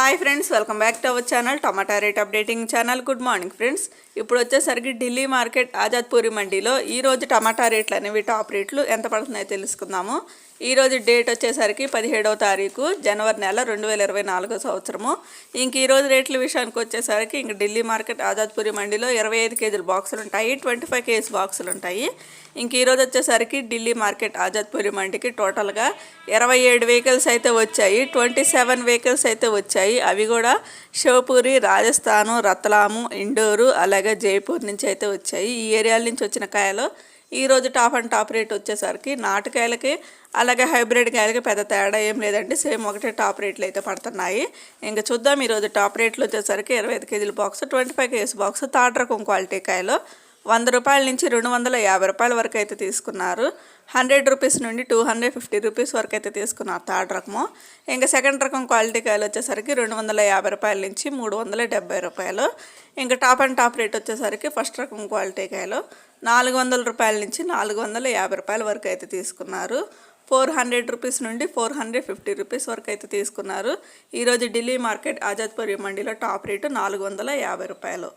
Hi friends welcome back to our channel tomato rate updating channel. Good morning friends. ఇప్పుడు వచ్చేసరికి Delhi market ఆజాద్పూరి మండీలో ఈరోజు టమాటా రేట్లు అనేవి టాప్ రేట్లు. ఎంత పడుతున్నాయో తెలుసుకుందాము. ఈరోజు డేట్ వచ్చేసరికి పదిహేడవ తారీఖు జనవరి నెల రెండు వేల ఇరవై నాలుగో సంవత్సరము. ఇంక ఈరోజు రేట్ల విషయానికి వచ్చేసరికి ఇంక ఢిల్లీ మార్కెట్ ఆజాద్పూరి మండిలో ఇరవై ఐదు కేజీల బాక్సులు ఉంటాయి ట్వంటీ ఫైవ్ కేజీ బాక్సులు ఉంటాయి. ఇంక ఈరోజు వచ్చేసరికి ఢిల్లీ మార్కెట్ ఆజాద్పూరి మండికి టోటల్గా ఇరవై ఏడు వెహికల్స్ అయితే వచ్చాయి ట్వంటీ సెవెన్ వెహికల్స్ అయితే వచ్చాయి. అవి కూడా శివపూరి రాజస్థాను రత్లాము ఇండోరు అలాగే జైపూర్ నుంచి అయితే వచ్చాయి. ఈ ఏరియాల నుంచి వచ్చిన కాయలు ఈ రోజు టాప్ అండ్ టాప్ రేట్ వచ్చేసరికి నాటుకాయలకి అలాగే హైబ్రిడ్ కాయలకి పెద్ద తేడా ఏం లేదండి. సేమ్ ఒకటే టాప్ రేట్లు అయితే పడుతున్నాయి. ఇంకా చూద్దాం ఈరోజు టాప్ రేట్లు వచ్చేసరికి ఇరవై ఐదు కేజీల box twenty five kgs box third రకం క్వాలిటీ కాయలు. వంద రూపాయల నుంచి రెండు వందల యాభై రూపాయల వరకు అయితే తీసుకున్నారు. హండ్రెడ్ రూపీస్ నుండి టూ హండ్రెడ్ ఫిఫ్టీ రూపీస్ వరకు అయితే తీసుకున్నారు థర్డ్ రకము. ఇంకా సెకండ్ రకం క్వాలిటీ కాయలు వచ్చేసరికి రెండు వందల యాభై రూపాయల నుంచి మూడు వందల డెబ్బై రూపాయలు. ఇంకా టాప్ అండ్ టాప్ రేట్ వచ్చేసరికి ఫస్ట్ రకం క్వాలిటీ కాయలు నాలుగు వందల రూపాయల నుంచి నాలుగు వందల యాభై రూపాయల వరకు అయితే తీసుకున్నారు. ఫోర్ హండ్రెడ్ రూపీస్ నుండి ఫోర్ హండ్రెడ్ ఫిఫ్టీ రూపీస్ వరకు అయితే తీసుకున్నారు. ఈరోజు ఢిల్లీ మార్కెట్ ఆజాద్పూర్ మండీలో టాప్ రేటు నాలుగు వందల యాభై రూపాయలు.